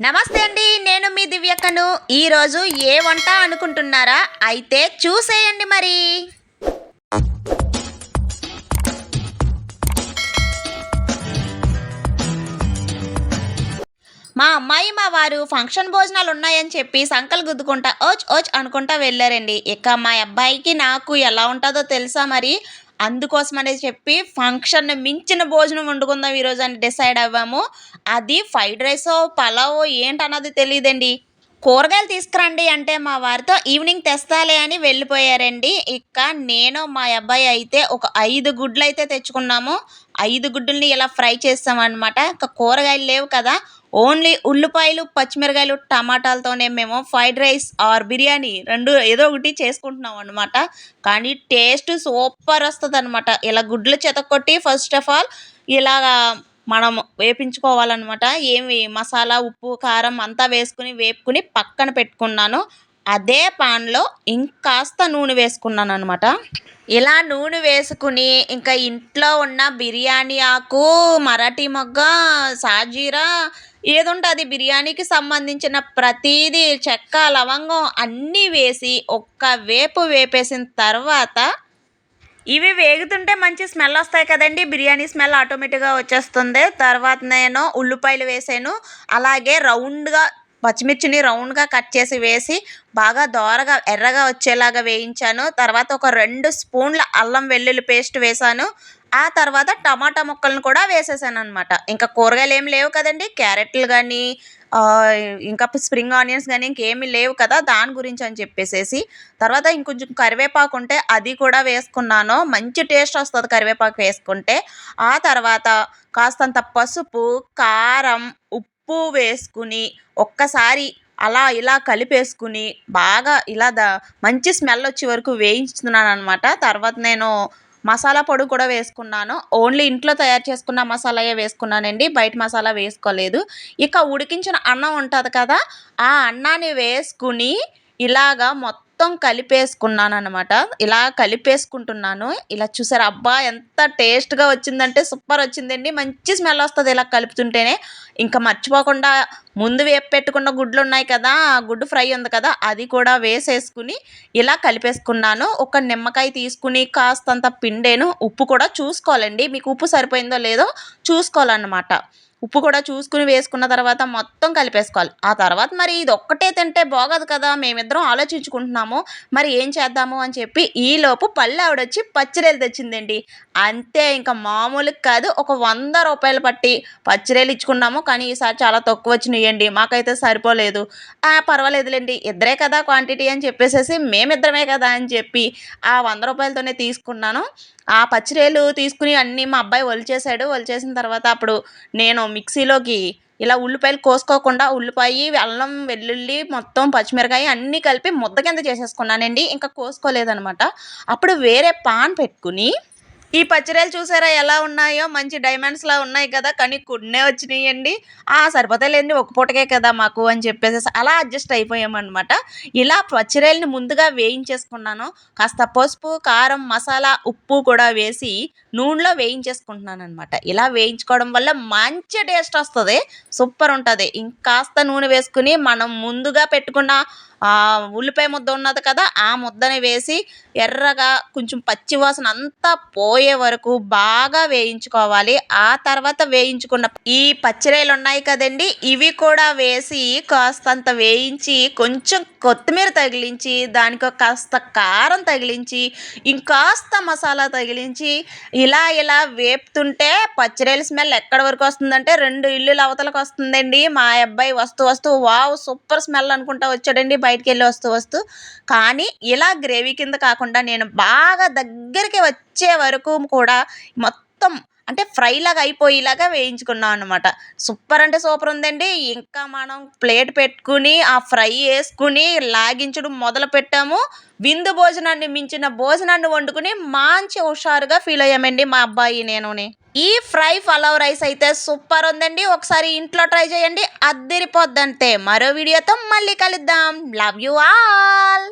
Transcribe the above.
నమస్తే అండి నేను మీ దివ్యక్కను ఈరోజు ఏ వంట అనుకుంటున్నారా? అయితే చూసేయండి మరి. మా అమ్మాయి మా వారు ఫంక్షన్ భోజనాలు ఉన్నాయని చెప్పి సంకలు గుద్దుకుంటా ఓచ్ ఓచ్ అనుకుంటా వెళ్ళారండి. ఇక మా అబ్బాయికి నాకు ఎలా ఉంటుందో తెలుసా మరి? అందుకోసం అందుకోసమనే చెప్పి ఫంక్షన్ మించిన భోజనం వండుకుందాం ఈరోజు అని డిసైడ్ అవ్వాము. అది ఫ్రైడ్ రైసో పలావో ఏంటన్నది తెలియదండి కూరగాయలు తీసుకురండి అంటే మా వారితో ఈవినింగ్ తెస్తాలే అని వెళ్ళిపోయారండి. ఇక నేను మా అబ్బాయి అయితే ఒక ఐదు గుడ్లు అయితే తెచ్చుకున్నాము. ఐదు గుడ్డుల్ని ఇలా ఫ్రై చేస్తామన్నమాట. ఇంకా కూరగాయలు లేవు కదా ఓన్లీ ఉల్లిపాయలు పచ్చిమిరకాయలు టమాటాలతోనే మేము ఫ్రైడ్ రైస్ ఆర్ బిర్యానీ రెండు ఏదో ఒకటి చేసుకుంటున్నాం అనమాట కానీ టేస్ట్ సూపర్ వస్తుంది అనమాట ఇలా గుడ్లు చెతకొట్టి ఫస్ట్ ఆఫ్ ఆల్ ఇలాగా మనం వేపించుకోవాలన్నమాట. ఏమి మసాలా ఉప్పు కారం అంతా వేసుకుని వేపుకుని పక్కన పెట్టుకున్నాను. అదే పాన్లో ఇంకాస్త నూనె వేసుకున్నాను అనమాట ఇలా నూనె వేసుకుని ఇంకా ఇంట్లో ఉన్న బిర్యానీ ఆకు మరాఠీ మొగ్గ సాజీరా ఏదుంటుంది బిర్యానీకి సంబంధించిన ప్రతీది చెక్క లవంగం అన్నీ వేసి ఒక్క వేపు వేపేసిన తర్వాత ఇవి వేగుతుంటే మంచి స్మెల్ వస్తాయి కదండి. బిర్యానీ స్మెల్ ఆటోమేటిక్గా వచ్చేస్తుంది. తర్వాత నేను ఉల్లిపాయలు వేసాను. అలాగే రౌండ్గా పచ్చిమిర్చిని రౌండ్గా కట్ చేసి వేసి బాగా దోరగా ఎర్రగా వచ్చేలాగా వేయించాను. తర్వాత ఒక రెండు స్పూన్ల అల్లం వెల్లుల్లి పేస్ట్ వేసాను ఆ తర్వాత టమాటా ముక్కలను కూడా వేసేసాను అనమాట ఇంకా కూరగాయలు ఏం లేవు కదండి. క్యారెట్లు కానీ ఇంకా స్ప్రింగ్ ఆనియన్స్ కానీ ఇంకేమీ లేవు కదా. దాని గురించి అని చెప్పేసేసి. తర్వాత ఇంకొంచెం కరివేపాకు ఉంటే అది కూడా వేసుకున్నాను. మంచి టేస్ట్ వస్తుంది కరివేపాకు వేసుకుంటే. ఆ తర్వాత కాస్తంత పసుపు కారం ఉప్పు ఉప్పు వేసుకుని ఒక్కసారి అలా ఇలా కలిపేసుకుని బాగా ఇలా ద మంచి స్మెల్ వచ్చే వరకు వేయించుతున్నాను అనమాట తర్వాత నేను మసాలా పొడి కూడా వేసుకున్నాను. ఓన్లీ ఇంట్లో తయారు చేసుకున్న మసాలాయే వేసుకున్నానండి. బయట మసాలా వేసుకోలేదు. ఇక ఉడికించిన అన్నం ఉంటుంది కదా ఆ అన్నాన్ని వేసుకుని ఇలాగా మొత్తం మొత్తం కలిపేసుకున్నాను అనమాట ఇలా కలిపేసుకుంటున్నాను. ఇలా చూసారు? అబ్బా ఎంత టేస్ట్గా వచ్చిందంటే సూపర్ వచ్చిందండి. మంచి స్మెల్ వస్తుంది ఇలా కలుపుతుంటేనే. ఇంకా మర్చిపోకుండా ముందు వేపు పెట్టుకున్న గుడ్లు ఉన్నాయి కదా ఆ గుడ్డు ఫ్రై ఉంది కదా అది కూడా వేసేసుకుని ఇలా కలిపేసుకున్నాను. ఒక నిమ్మకాయ తీసుకుని కాస్తంత పిండేను. ఉప్పు కూడా చూసుకోవాలండి. మీకు ఉప్పు సరిపోయిందో లేదో చూసుకోవాలన్నమాట. ఉప్పు కూడా చూసుకుని వేసుకున్న తర్వాత మొత్తం కలిపేసుకోవాలి. ఆ తర్వాత మరి ఇది ఒక్కటే తింటే బాగోదు కదా మేమిద్దరం ఆలోచించుకుంటున్నాము. మరి ఏం చేద్దాము అని చెప్పి ఈలోపు పళ్ళు ఆవిడొచ్చి పచ్చిరేలు తెచ్చిందండి. అంతే ఇంకా మామూలు కాదు ఒక వంద రూపాయలు పట్టి పచ్చిరేలు ఇచ్చుకున్నాము. కానీ ఈసారి చాలా తక్కువ వచ్చినాయండి మాకైతే సరిపోలేదు. పర్వాలేదులేండి ఇద్దరే కదా క్వాంటిటీ అని చెప్పేసేసి మేమిద్దరమే కదా అని చెప్పి ఆ వంద రూపాయలతోనే తీసుకున్నాను. ఆ పచ్చిరేలు తీసుకుని అన్నీ మా అబ్బాయి ఒలిచేసాడు ఒలిచేసిన తర్వాత అప్పుడు నేను మిక్సీలోకి ఇలా ఉల్లిపాయలు కోసుకోకుండా ఉల్లిపాయ అల్లం వెల్లుల్లి మొత్తం పచ్చిమిరకాయ అన్నీ కలిపి ముద్ద కింద చేసేసుకున్నానండి. ఇంకా కోసుకోలేదనమాట అప్పుడు వేరే పాన్ పెట్టుకుని ఈ పచ్చిరాయలు చూసారా ఎలా ఉన్నాయో? మంచి డైమండ్స్లా ఉన్నాయి కదా? కానీ కొన్నే వచ్చినాయండి. ఆ సరిపోతాయిలేండి ఒక పూటకే కదా మాకు అని చెప్పేసి అలా అడ్జస్ట్ అయిపోయామన్నమాట. ఇలా పచ్చిరాయలని ముందుగా వేయించేసుకున్నాను. కాస్త పసుపు కారం మసాలా ఉప్పు కూడా వేసి నూనెలో వేయించేసుకుంటున్నాను అనమాట ఇలా వేయించుకోవడం వల్ల మంచి టేస్ట్ వస్తుంది. సూపర్ ఉంటుంది. ఇంకాస్త నూనె వేసుకుని మనం ముందుగా పెట్టుకున్న ఉల్లిపాయ ముద్ద ఉన్నది కదా ఆ ముద్దని వేసి ఎర్రగా కొంచెం పచ్చివాసన అంతా పోయే వరకు బాగా వేయించుకోవాలి. ఆ తర్వాత వేయించుకున్న ఈ పచ్చిరాయలు ఉన్నాయి కదండి ఇవి కూడా వేసి కాస్తంత వేయించి కొంచెం కొత్తిమీర తగిలించి దానికి కాస్త కారం తగిలించి ఇంకాస్త మసాలా తగిలించి ఇలా ఇలా వేపుతుంటే పచ్చిరేల స్మెల్ ఎక్కడి వరకు వస్తుందంటే రెండు ఇల్లుల అవతలకు వస్తుందండి. మా అబ్బాయి వస్తూ వస్తూ వావ్ సూపర్ స్మెల్ అనుకుంటా వచ్చాడండి. బయటికి వెళ్ళి వస్తూ వస్తూ. కానీ ఇలా గ్రేవీ కింద కాకుండా నేను బాగా దగ్గరికి వచ్చే వరకు కూడా మొత్తం అంటే ఫ్రై లాగా అయిపోయేలాగా వేయించుకున్నాం అనమాట సూపర్ అంటే సూపర్ ఉందండి. ఇంకా మనం ప్లేట్ పెట్టుకుని ఆ ఫ్రై వేసుకుని లాగించడం మొదలు పెట్టాము. విందు భోజనాన్ని మించిన భోజనాన్ని వండుకుని మంచి హుషారుగా ఫీల్ అయ్యామండి మా అబ్బాయి నేనుని. ఈ ఫ్రై ఫలవ్ రైస్ అయితే సూపర్ ఉందండి. ఒకసారి ఇంట్లో ట్రై చేయండి. అద్దరిపోద్దంతే. మరో వీడియోతో మళ్ళీ కలుద్దాం. Love you all